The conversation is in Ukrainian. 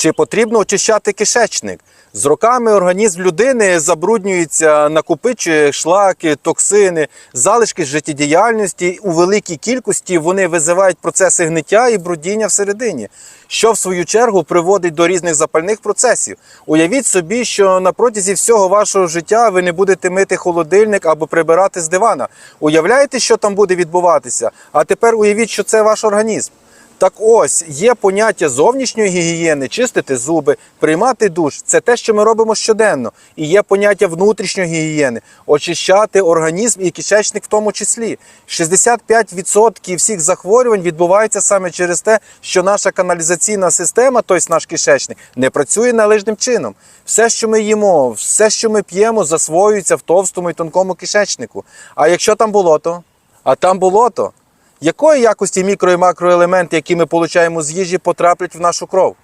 Чи потрібно очищати кишечник? З роками організм людини забруднюється, накопичує шлаки, токсини, залишки життєдіяльності. У великій кількості вони визивають процеси гниття і брудіння всередині, що в свою чергу приводить до різних запальних процесів. Уявіть собі, що на протязі всього вашого життя ви не будете мити холодильник або прибирати з дивана. Уявляєте, що там буде відбуватися? А тепер уявіть, що це ваш організм. Так ось є поняття зовнішньої гігієни, чистити зуби, приймати душ. Це те, що ми робимо щоденно. І є поняття внутрішньої гігієни, очищати організм і кишечник в тому числі. 65% всіх захворювань відбувається саме через те, що наша каналізаційна система, тобто наш кишечник, не працює належним чином. Все, що ми їмо, все, що ми п'ємо, засвоюється в товстому і тонкому кишечнику. А якщо там болото? А там болото. Якої якості мікро і макроелементи, які ми отримуємо з їжі, потраплять в нашу кров?